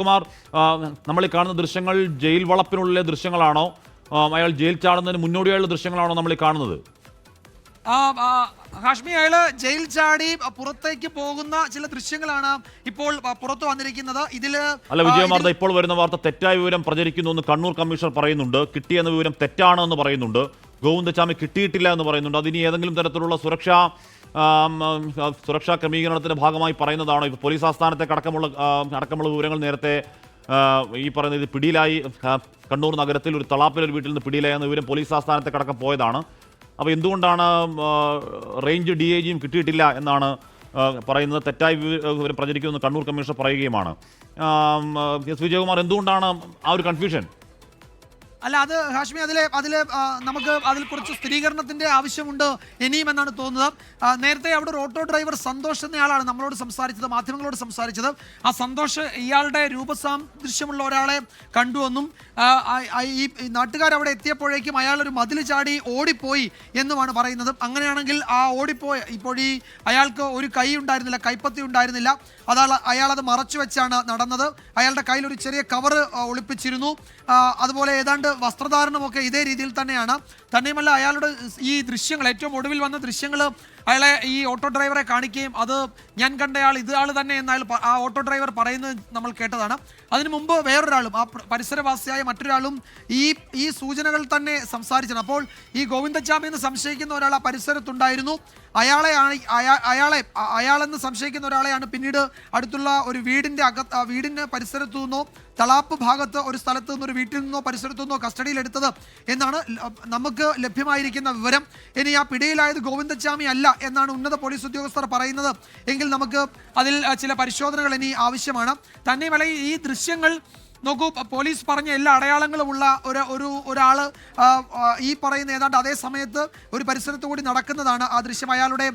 കുമാർ നമ്മൾ ഈ കാണുന്ന ദൃശ്യങ്ങൾ ജയിൽ വളപ്പിനുള്ളിലെ ദൃശ്യങ്ങളാണോ? അയാൾ ജയിൽ ചാടുന്നതിന് മുന്നോടിയായുള്ള ദൃശ്യങ്ങളാണോ നമ്മൾ ഈ കാണുന്നത്? ഹാഷ്മി അയാൾ ജയിൽ ചാടി പുറത്തേക്ക് പോകുന്ന ചില ദൃശ്യങ്ങളാണ് ഇപ്പോൾ പുറത്തു വന്നിരിക്കുന്നത്. ഇതിൽ അല്ല വിജയമാർദ്ദ ഇപ്പോൾ വരുന്ന വാർത്ത തെറ്റായ വിവരം പ്രചരിക്കുന്നു എന്ന് കണ്ണൂർ കമ്മീഷണർ പറയുന്നുണ്ട്. കിട്ടിയെന്ന വിവരം തെറ്റാണ് എന്ന് പറയുന്നുണ്ട്. ഗോവിന്ദച്ചാമി കിട്ടിയിട്ടില്ല എന്ന് പറയുന്നുണ്ട്. അതിന് ഏതെങ്കിലും തരത്തിലുള്ള സുരക്ഷാ സുരക്ഷാ ക്രമീകരണത്തിന്റെ ഭാഗമായി പറയുന്നതാണോ? ഇപ്പോൾ പോലീസ് ആസ്ഥാനത്തെ അടക്കമുള്ള അടക്കമുള്ള വിവരങ്ങൾ നേരത്തെ ഈ പറയുന്ന ഇത് പിടിയിലായി. കണ്ണൂർ നഗരത്തിൽ ഒരു തളാപ്പിൽ ഒരു വീട്ടിൽ നിന്ന് പിടിയിലായ എന്ന വിവരം പോലീസ് ആസ്ഥാനത്തേക്ക് കടക്കം പോയതാണ്. അപ്പോൾ എന്തുകൊണ്ടാണ് റേഞ്ച് ഡി ഐ ജിയും കിട്ടിയിട്ടില്ല എന്നാണ് പറയുന്നത്? തെറ്റായി വിവ- വിവരം പ്രചരിക്കുമെന്ന് കണ്ണൂർ കമ്മീഷണർ പറയുകയുമാണ്. എസ്. വിജയകുമാർ എന്തുകൊണ്ടാണ് ആ ഒരു കൺഫ്യൂഷൻ അല്ല അത് ഹാഷ്മി അതിലെ അതിലെ നമുക്ക് അതിൽ കുറച്ച് സ്ഥിരീകരണത്തിന്റെ ആവശ്യമുണ്ട് ഇനിയും എന്നാണ് തോന്നുന്നത്. നേരത്തെ അവിടെ ഒരു ഓട്ടോ ഡ്രൈവർ സന്തോഷ് എന്നയാളാണ് നമ്മളോട് സംസാരിച്ചത് മാധ്യമങ്ങളോട് സംസാരിച്ചത്. ആ സന്തോഷ് ഇയാളുടെ രൂപസാദൃശ്യമുള്ള ഒരാളെ കണ്ടുവെന്നും ഈ അവിടെ എത്തിയപ്പോഴേക്കും അയാൾ ഒരു മതിൽ ചാടി ഓടിപ്പോയി എന്നുമാണ് പറയുന്നത്. അങ്ങനെയാണെങ്കിൽ ആ ഓടിപ്പോയ ഇപ്പോൾ ഈ അയാൾക്ക് ഒരു കൈ ഉണ്ടായിരുന്നില്ല കൈപ്പത്തി ഉണ്ടായിരുന്നില്ല. അതാൾ അയാൾ അത് മറച്ചു വെച്ചാണ് നടന്നത്. അയാളുടെ കയ്യിൽ ഒരു ചെറിയ കവർ ഒളിപ്പിച്ചിരുന്നു. അതുപോലെ ഏതാണ്ട് വസ്ത്രധാരണമൊക്കെ ഇതേ രീതിയിൽ തന്നെയാണ്. തന്നെയുമല്ല അയാളുടെ ഈ ദൃശ്യങ്ങൾ ഏറ്റവും ഒടുവിൽ വന്ന ദൃശ്യങ്ങൾ അയാളെ ഈ ഓട്ടോ ഡ്രൈവറെ കാണിക്കുകയും അത് ഞാൻ കണ്ടയാൾ ഇത് ആൾ തന്നെ എന്ന് അയാൾ ആ ഓട്ടോ ഡ്രൈവർ പറയുന്നത് നമ്മൾ കേട്ടതാണ്. അതിനു മുമ്പ് വേറൊരാളും ആ പരിസരവാസിയായ മറ്റൊരാളും ഈ ഈ സൂചനകൾ തന്നെ സംസാരിച്ചത് അപ്പോൾ ഈ ഗോവിന്ദച്ചാമി എന്ന് സംശയിക്കുന്ന ഒരാൾ ആ പരിസരത്തുണ്ടായിരുന്നു. അയാളെ അ- അയാളെന്ന് സംശയിക്കുന്ന ഒരാളെയാണ് പിന്നീട് അടുത്തുള്ള ഒരു വീടിന്റെ അകത്ത് വീടിന്റെ പരിസരത്തു നിന്നോ തളാപ്പ് ഭാഗത്ത് ഒരു സ്ഥലത്ത് നിന്നോ ഒരു വീട്ടിൽ നിന്നോ പരിസരത്തു നിന്നോ കസ്റ്റഡിയിലെടുത്തത് എന്നാണ് നമുക്ക് ലഭ്യമായിരിക്കുന്ന വിവരം. ഇനി ആ പിടിയിലായത് ഗോവിന്ദച്ചാമി അല്ല എന്നാണ് ഉന്നത പോലീസ് ഉദ്യോഗസ്ഥർ പറയുന്നത്. എങ്കിൽ നമുക്ക് അതിൽ ചില പരിശോധനകൾ ഇനി ആവശ്യമാണ്. തന്നെയുമല്ല ഈ ദൃശ്യങ്ങൾ നോക്കൂ പോലീസ് പറഞ്ഞ എല്ലാ അടയാളങ്ങളും ഉള്ള ഒരു ഒരു ആ, ഈ പറയുന്ന ഏതാണ്ട് അതേ സമയത്ത് ഒരു പരിസരത്തു കൂടി നടക്കുന്നതാണ് ആ ദൃശ്യം. അയാളുടെ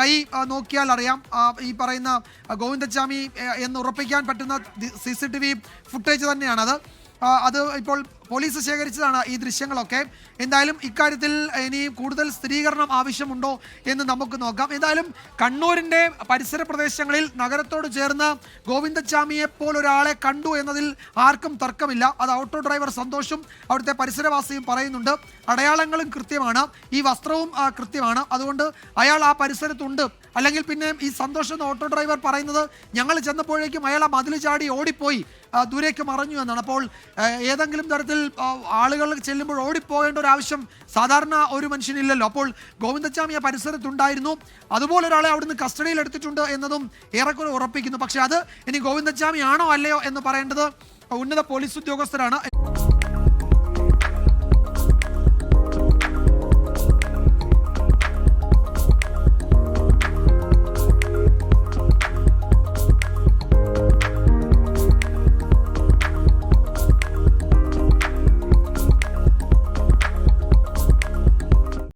കൈ നോക്കിയാൽ അറിയാം. ഈ പറയുന്ന ഗോവിന്ദച്ചാമി എന്ന് ഉറപ്പിക്കാൻ പറ്റുന്ന C C T V footage തന്നെയാണത്. അത് ഇപ്പോൾ പോലീസ് ശേഖരിച്ചതാണ് ഈ ദൃശ്യങ്ങളൊക്കെ. എന്തായാലും ഇക്കാര്യത്തിൽ ഇനി കൂടുതൽ സ്ഥിരീകരണം ആവശ്യമുണ്ടോ എന്ന് നമുക്ക് നോക്കാം. എന്തായാലും കണ്ണൂരിന്റെ പരിസര പ്രദേശങ്ങളിൽ നഗരത്തോട് ചേർന്ന് ഗോവിന്ദച്ചാമിയെ പോലൊരാളെ കണ്ടു എന്നതിൽ ആർക്കും തർക്കമില്ല. അത് ഓട്ടോ ഡ്രൈവർ സന്തോഷും അവിടുത്തെ പരിസരവാസിയും പറയുന്നുണ്ട്. അടയാളങ്ങളും കൃത്യമാണ്. ഈ വസ്ത്രവും കൃത്യമാണ്. അതുകൊണ്ട് അയാൾ ആ പരിസരത്തുണ്ട്. അല്ലെങ്കിൽ പിന്നെ ഈ സന്തോഷം എന്ന ഓട്ടോ ഡ്രൈവർ പറയുന്നത് ഞങ്ങൾ ചെന്നപ്പോഴേക്കും അയാൾ ആ മതിൽ ചാടി ഓടിപ്പോയി. ദൂരേക്ക് മറഞ്ഞു എന്നാണ്. അപ്പോൾ ഏതെങ്കിലും തരത്തിൽ ആളുകൾ ചെല്ലുമ്പോൾ ഓടിപ്പോകേണ്ട ഒരു ആവശ്യം സാധാരണ ഒരു മനുഷ്യനില്ലല്ലോ. അപ്പോൾ ഗോവിന്ദച്ചാമി ആ പരിസരത്തുണ്ടായിരുന്നു. അതുപോലെ ഒരാളെ അവിടുന്ന് കസ്റ്റഡിയിൽ എടുത്തിട്ടുണ്ട് എന്നതും ഏറെക്കുറെ ഉറപ്പിക്കുന്നു. പക്ഷെ അത് ഇനി ഗോവിന്ദച്ചാമി ആണോ അല്ലയോ എന്ന് പറയേണ്ടത് ഉന്നത പോലീസ് ഉദ്യോഗസ്ഥരാണ്.